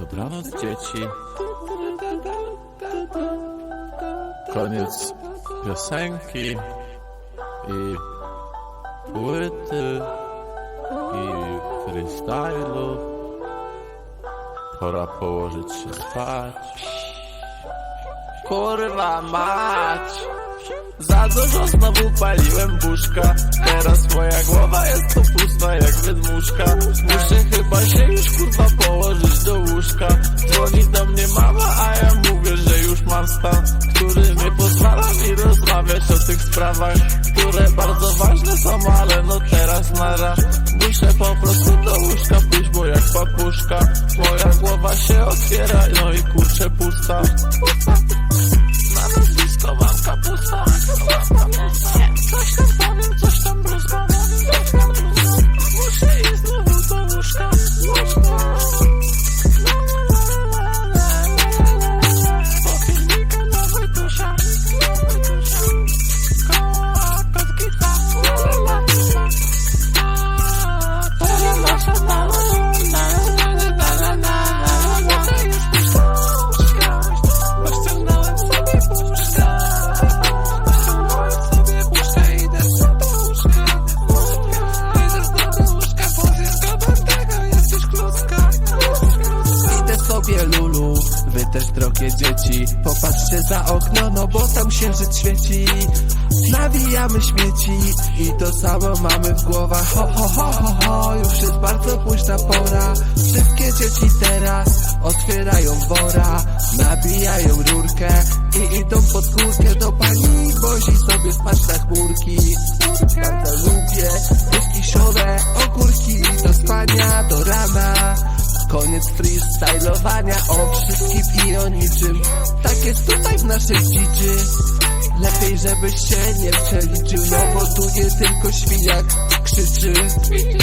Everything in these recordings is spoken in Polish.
Dobranoc, dzieci. Koniec piosenki i płyty i freestylu. Pora położyć się spać. Kurwa mać! Za dużo znowu paliłem buszka. Teraz moja głowa jest tu pusta jak wydmuszka. Muszę chyba się już kurwa położyć do łóżka. Dzwoni do mnie mama, a ja mówię, że już mam stan Który nie pozwala mi rozmawiać o tych sprawach Które bardzo ważne są, ale no teraz nara. Muszę po prostu do łóżka pójść, bo jak papuszka Moja głowa się otwiera, no i kurczę pusta sobie lulu, wy też drogie dzieci Popatrzcie za okno, no bo tam księżyc świeci. Nawijamy śmieci i to samo mamy w głowach. Ho, ho, ho, ho, ho, już jest bardzo późna pora. Wszystkie dzieci teraz otwierają wora Nabijają rurkę i idą pod górkę do pani Wozi sobie spać na chmurki Bardzo lubię wyskiszone ogórki Do spania, do rana Koniec freestylowania o wszystkim i o niczym. Tak jest tutaj w naszej dziczy Lepiej żebyś się nie przeliczył No bo tu nie tylko świniak krzyczy.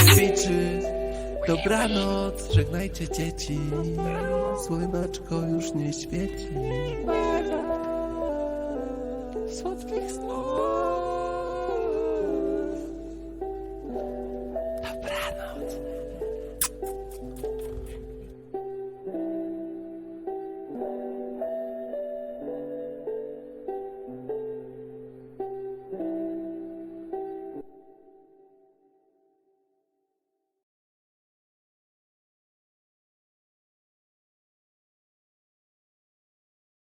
Ćwiczy. Dobranoc, żegnajcie dzieci. Słoneczko już nie świeci. Słodkich snów Dobranoc